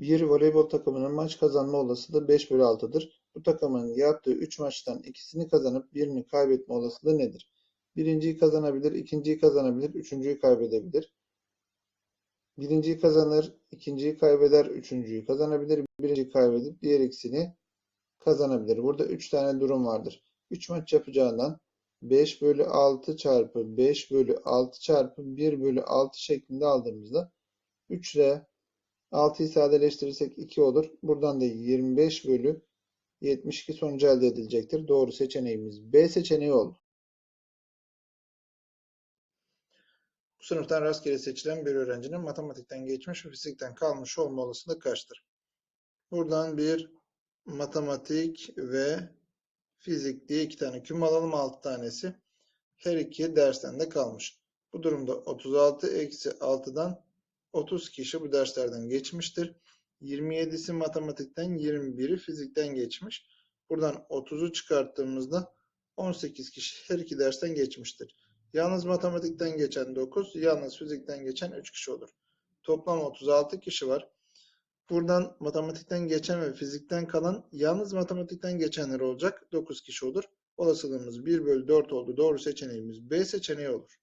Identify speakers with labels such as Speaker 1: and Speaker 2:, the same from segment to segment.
Speaker 1: Bir voleybol takımının maç kazanma olasılığı 5 bölü 6'dır. Bu takımın yaptığı 3 maçtan ikisini kazanıp birini kaybetme olasılığı nedir? Birinciyi kazanabilir, ikinciyi kazanabilir, üçüncüyü kaybedebilir. Birinciyi kazanır, ikinciyi kaybeder, üçüncüyü kazanabilir, birinciyi kaybedip diğer ikisini kazanabilir. Burada 3 tane durum vardır. 3 maç yapacağından 5 bölü 6 çarpı 5 bölü 6 çarpı 1 bölü 6 şeklinde aldığımızda 3 ile 6'yı sadeleştirirsek 2 olur. Buradan da 25 bölü 72 sonucu elde edilecektir. Doğru seçeneğimiz B seçeneği oldu. Bu sınıftan rastgele seçilen bir öğrencinin matematikten geçmiş ve fizikten kalmış olma olasılığı kaçtır? Buradan bir matematik ve fizik diye iki tane küm alalım. 6 tanesi. Her iki dersten de kalmış. Bu durumda 36 eksi 6'dan 30 kişi bu derslerden geçmiştir. 27'si matematikten 21'i fizikten geçmiş. Buradan 30'u çıkarttığımızda 18 kişi her iki dersten geçmiştir. Yalnız matematikten geçen 9, yalnız fizikten geçen 3 kişi olur. Toplam 36 kişi var. Buradan matematikten geçen ve fizikten kalan yalnız matematikten geçenler olacak. 9 kişi olur. Olasılığımız 1 bölü 4 oldu. Doğru seçeneğimiz B seçeneği olur.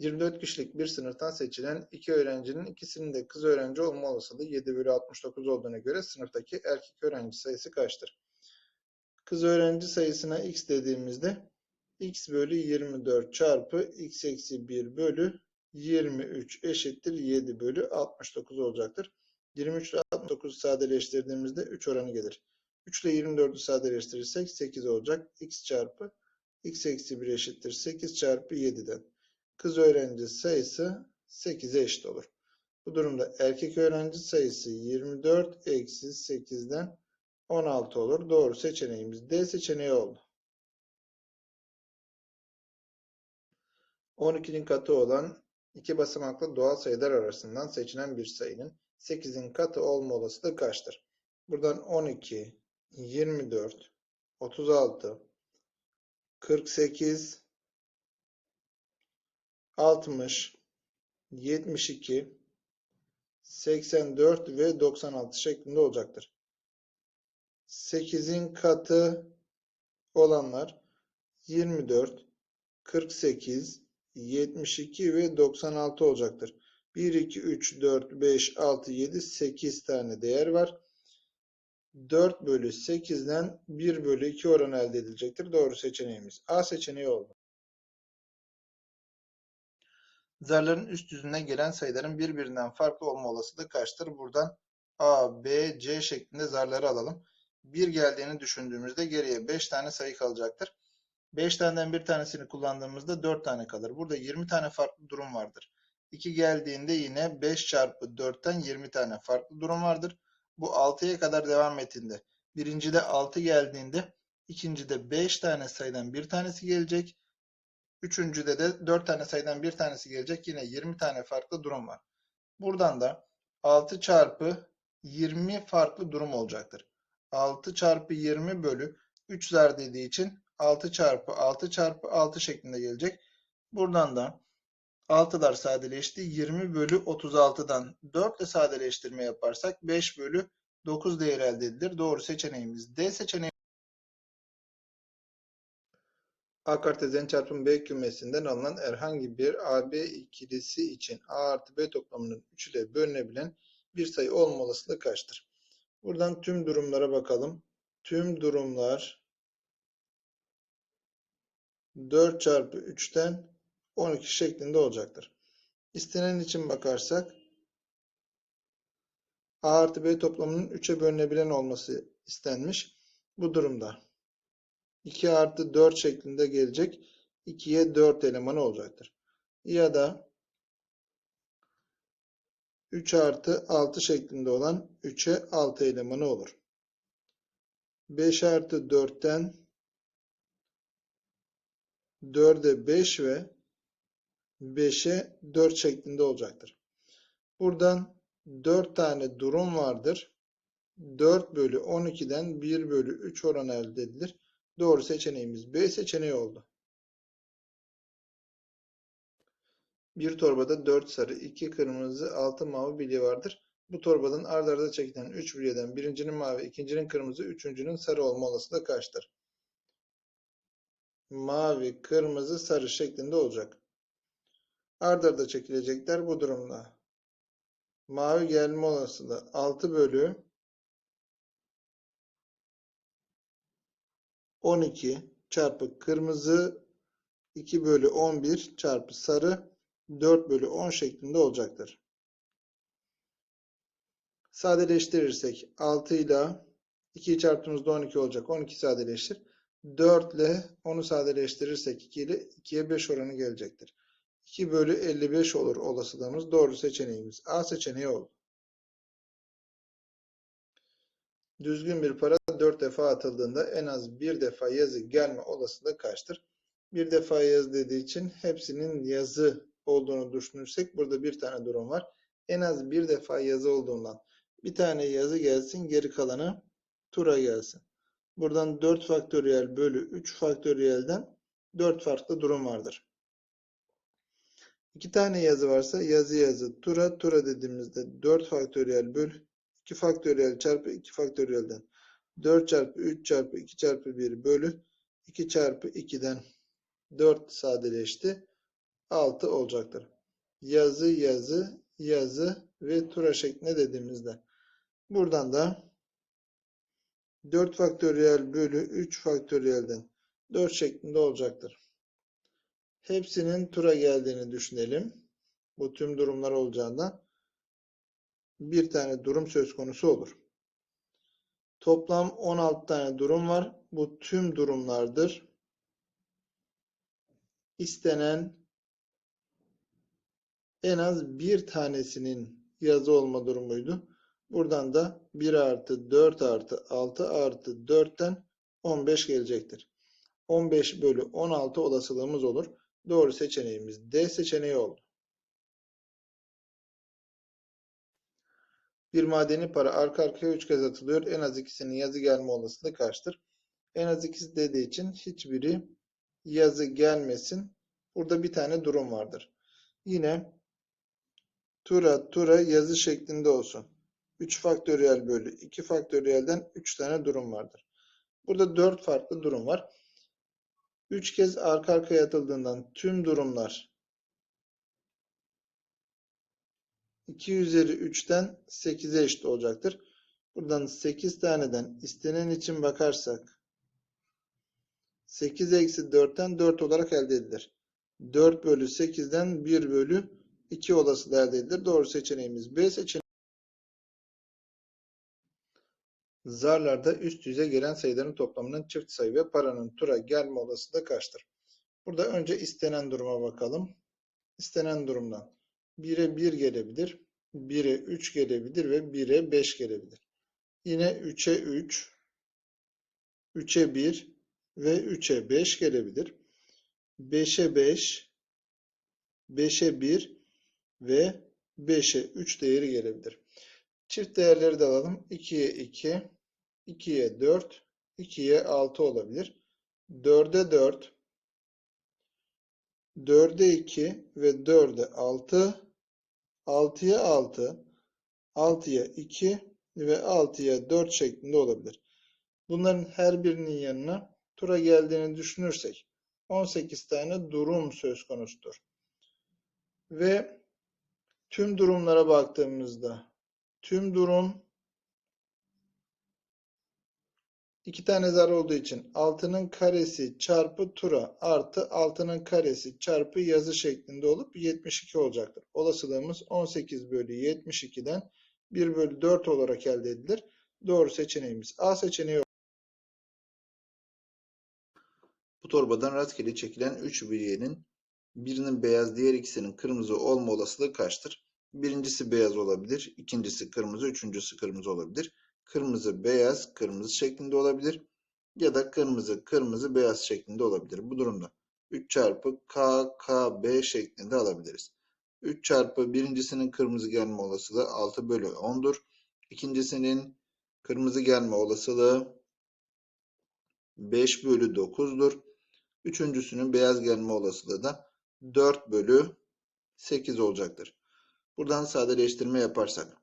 Speaker 1: 24 kişilik bir sınıftan seçilen iki öğrencinin ikisinin de kız öğrenci olma olasılığı 7 bölü 69 olduğuna göre sınıftaki erkek öğrenci sayısı kaçtır? Kız öğrenci sayısına x dediğimizde x bölü 24 çarpı x eksi 1 bölü 23 eşittir 7 bölü 69 olacaktır. 23 ile 69'u sadeleştirdiğimizde 3 oranı gelir. 3 ile 24'ü sadeleştirirsek 8 olacak. x çarpı x eksi 1 eşittir 8 çarpı 7'den. Kız öğrenci sayısı 8'e eşit olur. Bu durumda erkek öğrenci sayısı 24 eksi 8'den 16 olur. Doğru seçeneğimiz D seçeneği oldu. 12'nin katı olan iki basamaklı doğal sayılar arasından seçilen bir sayının 8'in katı olma olasılığı kaçtır? Buradan 12, 24, 36, 48, 60, 72, 84 ve 96 şeklinde olacaktır. 8'in katı olanlar 24, 48, 72 ve 96 olacaktır. 1, 2, 3, 4, 5, 6, 7, 8 tane değer var. 4 bölü 8'den 1 bölü 2 oranı elde edilecektir. Doğru seçeneğimiz A seçeneği oldu. Zarların üst yüzüne gelen sayıların birbirinden farklı olma olasılığı kaçtır? Buradan A, B, C şeklinde zarları alalım. 1 geldiğini düşündüğümüzde geriye 5 tane sayı kalacaktır. 5 taneden bir tanesini kullandığımızda 4 tane kalır. Burada 20 tane farklı durum vardır. 2 geldiğinde yine 5 çarpı 4'ten 20 tane farklı durum vardır. Bu 6'ya kadar devam ettiğinde birincide 6 geldiğinde ikincide 5 tane sayıdan bir tanesi gelecek. Üçüncüde de 4 tane sayıdan bir tanesi gelecek. Yine 20 tane farklı durum var. Buradan da 6 çarpı 20 farklı durum olacaktır. 6 çarpı 20 bölü 3 zar dediği için 6 çarpı 6 çarpı 6 şeklinde gelecek. Buradan da 6'lar sadeleşti. 20 bölü 36'dan 4 ile sadeleştirme yaparsak 5 bölü 9 değeri elde edilir. Doğru seçeneğimiz D seçeneği. A kartezyen çarpım B kümesinden alınan herhangi bir AB ikilisi için A artı B toplamının 3 ile bölünebilen bir sayı olma olasılığı kaçtır? Buradan tüm durumlara bakalım. Tüm durumlar 4 çarpı 3'ten 12 şeklinde olacaktır. İstenen için bakarsak A artı B toplamının 3'e bölünebilen olması istenmiş. Bu durumda 2 artı 4 şeklinde gelecek. 2'ye 4 elemanı olacaktır. Ya da 3 artı 6 şeklinde olan 3'e 6 elemanı olur. 5 artı 4'ten 4'e 5 ve 5'e 4 şeklinde olacaktır. Buradan 4 tane durum vardır. 4 bölü 12'den 1 bölü 3 oranı elde edilir. Doğru seçeneğimiz B seçeneği oldu. Bir torbada 4 sarı, 2 kırmızı, 6 mavi bilye vardır. Bu torbadan ard arda çekilen 3 bilyeden birincinin mavi, ikincinin kırmızı, üçüncünün sarı olma olasılığı kaçtır? Mavi, kırmızı, sarı şeklinde olacak. Ard arda çekilecekler bu durumda. Mavi gelme olasılığı 6 bölü 12 çarpı kırmızı 2 bölü 11 çarpı sarı 4 bölü 10 şeklinde olacaktır. Sadeleştirirsek 6 ile 2'yi çarptığımızda 12 olacak. 12 sadeleştir. 4 ile 10'u sadeleştirirsek 2 ile 2'ye 5 oranı gelecektir. 2 bölü 55 olur olasılığımız. Doğru seçeneğimiz. A seçeneği oldu. Düzgün bir para 4 defa atıldığında en az bir defa yazı gelme olasılığı kaçtır? Bir defa yazı dediği için hepsinin yazı olduğunu düşünürsek burada bir tane durum var. En az bir defa yazı olduğundan bir tane yazı gelsin geri kalanı tura gelsin. Buradan 4 faktöriyel bölü 3 faktöriyelden 4 farklı durum vardır. İki tane yazı varsa yazı yazı tura tura dediğimizde 4 faktöriyel bölü 2 faktöriyel çarpı 2 faktöriyelden 4 çarpı 3 çarpı 2 çarpı 1 bölü 2 çarpı 2'den 4 sadeleşti. 6 olacaktır. Yazı yazı yazı ve tura şeklinde dediğimizde. Buradan da 4 faktöriyel bölü 3 faktöriyelden 4 şeklinde olacaktır. Hepsinin tura geldiğini düşünelim. Bu tüm durumlar olacağından bir tane durum söz konusu olur. Toplam 16 tane durum var. Bu tüm durumlardır. İstenen en az bir tanesinin yazı olma durumuydu. Buradan da 1 artı 4 artı 6 artı 4'ten 15 gelecektir. 15 bölü 16 olasılığımız olur. Doğru seçeneğimiz D seçeneği oldu. Bir madeni para arka arkaya 3 kez atılıyor. En az ikisinin yazı gelme olasılığı kaçtır? En az ikisi dediği için hiçbiri yazı gelmesin. Burada bir tane durum vardır. Yine tura tura yazı şeklinde olsun. 3 faktöriyel bölü 2 faktöriyelden 3 tane durum vardır. Burada 4 farklı durum var. 3 kez arka arkaya atıldığından tüm durumlar 2 üzeri 3'ten 8'e eşit olacaktır. Buradan 8 taneden istenen için bakarsak 8 eksi 4'ten 4 olarak elde edilir. 4 bölü 8'den 1 bölü 2 olasılığı elde edilir. Doğru seçeneğimiz B seçeneği. Zarlarda üst yüze gelen sayıların toplamının çift sayı ve paranın tura gelme olasılığı kaçtır? Burada önce istenen duruma bakalım. İstenen durumdan 1'e 1 gelebilir, 1'e 3 gelebilir ve 1'e 5 gelebilir. Yine 3'e 3, 3'e 1 ve 3'e 5 gelebilir. 5'e 5, 5'e 1 ve 5'e 3 değeri gelebilir. Çift değerleri de alalım. 2'ye 2, 2'ye 4, 2'ye 6 olabilir. 4'e 4, 4'e 2 ve 4'e 6, 6'ya 6, 6'ya 2 ve 6'ya 4 şeklinde olabilir. Bunların her birinin yanına tura geldiğini düşünürsek 18 tane durum söz konusudur. Ve tüm durumlara baktığımızda tüm durum iki tane zar olduğu için 6'nın karesi çarpı tura artı 6'nın karesi çarpı yazı şeklinde olup 72 olacaktır. Olasılığımız 18 bölü 72'den 1 bölü 4 olarak elde edilir. Doğru seçeneğimiz A seçeneği Bu torbadan rastgele çekilen 3 bilyenin birinin beyaz, diğer ikisinin kırmızı olma olasılığı kaçtır? Birincisi beyaz olabilir, ikincisi kırmızı, üçüncüsü kırmızı olabilir. Kırmızı, beyaz, kırmızı şeklinde olabilir. Ya da kırmızı, kırmızı, beyaz şeklinde olabilir. Bu durumda 3 çarpı K, K, B şeklinde alabiliriz. 3 çarpı birincisinin kırmızı gelme olasılığı 6 bölü 10'dur. İkincisinin kırmızı gelme olasılığı 5 bölü 9'dur. Üçüncüsünün beyaz gelme olasılığı da 4 bölü 8 olacaktır. Buradan sadeleştirme yaparsak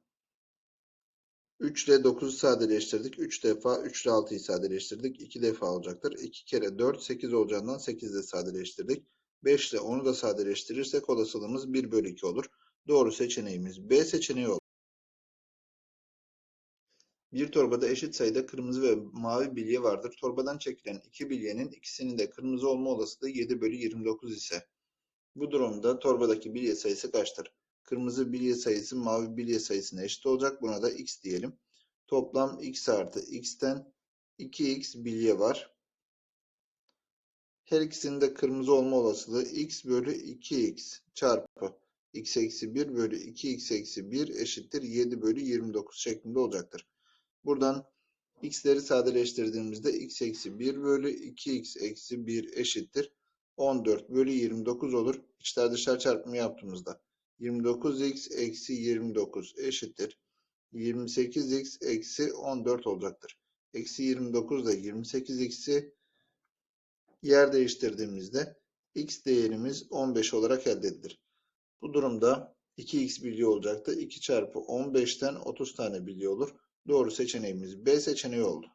Speaker 1: 3 ile 9'u sadeleştirdik. 3 defa 3 ile 6'yı sadeleştirdik. 2 defa olacaktır. 2 kere 4 8 olacağından 8 de sadeleştirdik. 5 ile 10'u da sadeleştirirsek olasılığımız 1 bölü 2 olur. Doğru seçeneğimiz B seçeneği olur. Bir torbada eşit sayıda kırmızı ve mavi bilye vardır. Torbadan çekilen iki bilyenin ikisinin de kırmızı olma olasılığı 7 bölü 29 ise bu durumda torbadaki bilye sayısı kaçtır? Kırmızı bilye sayısı mavi bilye sayısına eşit olacak. Buna da x diyelim. Toplam x artı x'ten 2x bilye var. Her ikisinin de kırmızı olma olasılığı x bölü 2x çarpı x eksi 1 bölü 2x eksi 1 eşittir 7 bölü 29 şeklinde olacaktır. Buradan x'leri sadeleştirdiğimizde x eksi 1 bölü 2x eksi 1 eşittir 14 bölü 29 olur. İçler dışlar çarpımı yaptığımızda 29x eksi 29 eşittir 28x eksi 14 olacaktır. Eksi 29 ile 28x'i yer değiştirdiğimizde x değerimiz 15 olarak elde edilir. Bu durumda 2x bilye olacaktı. 2 çarpı 15'ten 30 tane bilye olur. Doğru seçeneğimiz B seçeneği oldu.